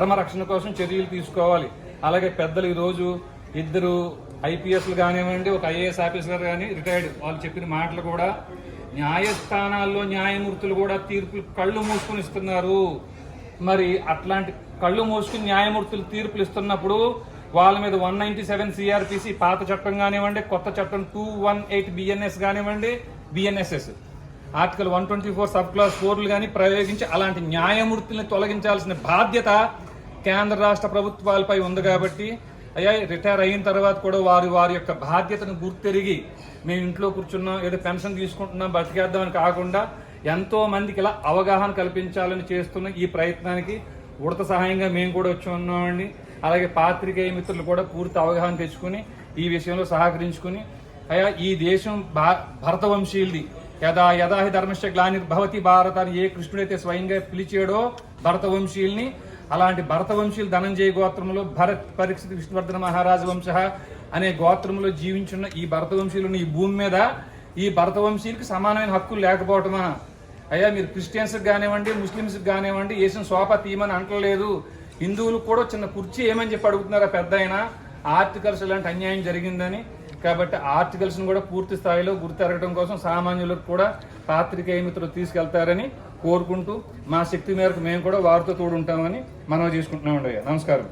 ధర్మ రక్షణ కోసం చర్యలు తీసుకోవాలి. అలాగే పెద్దలు ఈరోజు ఇద్దరు ఐపీఎస్లు కానివ్వండి ఒక ఐఏఎస్ ఆఫీసర్ కానీ రిటైర్డ్ వాళ్ళు చెప్పిన మాటలు కూడా న్యాయస్థానాల్లో న్యాయమూర్తులు కూడా తీర్పులు కళ్ళు మూసుకుని ఇస్తున్నారు. మరి అట్లాంటి కళ్ళు మూసుకుని న్యాయమూర్తులు తీర్పులు ఇస్తున్నప్పుడు వాళ్ళ మీద వన్ నైన్టీ సెవెన్ సిఆర్పిసి పాత చట్టం కానివ్వండి కొత్త చట్టం two one eight B N S కానివ్వండి B N S S. Article one twenty four sub clause ఫోర్లు కానీ ప్రయోగించి అలాంటి న్యాయమూర్తుల్ని తొలగించాల్సిన బాధ్యత కేంద్ర రాష్ట్ర ప్రభుత్వాలపై ఉంది కాబట్టి అయ్యా రిటైర్ అయిన తర్వాత కూడా వారి వారి యొక్క బాధ్యతను గుర్తెరిగి మేము ఇంట్లో కూర్చున్నాం ఏదో పెన్షన్ తీసుకుంటున్నాం బతికేద్దామని కాకుండా ఎంతో మందికి ఇలా అవగాహన కల్పించాలని చేస్తున్న ఈ ప్రయత్నానికి ఉడత సహాయంగా మేము కూడా వచ్చి ఉన్నామండి. అలాగే పాత్రికేయ మిత్రులు కూడా పూర్తి అవగాహన తెచ్చుకుని ఈ విషయంలో సహకరించుకుని అయ్యా ఈ దేశం భా భరతవంశీయులది యదా యదాహి హి గ్లానిర్భవతి భారత అని ఏ కృష్ణుడైతే స్వయంగా పిలిచాడో భరతవంశీయుల్ని అలాంటి భరతవంశీయులు ధనంజయ గోత్రంలో భరత్ పరీక్షిత్ విష్ణువర్ధన మహారాజ వంశ అనే గోత్రంలో జీవించున్న ఈ భరతవంశీయులను ఈ భూమి మీద ఈ భరతవంశీయులకి సమానమైన హక్కులు లేకపోవటమా? అయ్యా మీరు క్రిస్టియన్స్కి కానివ్వండి ముస్లిమ్స్కి కానివ్వండి వేసిన సోఫా తీయమని అంటలేదు. హిందువులకు కూడా చిన్న కుర్చీ ఏమని చెప్పి అడుగుతున్నారా పెద్ద ఆయన? ఆర్టికల్స్ ఇలాంటి అన్యాయం జరిగిందని. కాబట్టి ఆర్టికల్స్ని కూడా పూర్తి స్థాయిలో గుర్తెరగడం కోసం సామాన్యులకు కూడా పాత్రికేయ మిత్రులు తీసుకెళ్తారని కోరుకుంటూ మా శక్తి మేరకు మేము కూడా వారితో తోడుంటామని మనం చేసుకుంటున్నామండి నమస్కారం.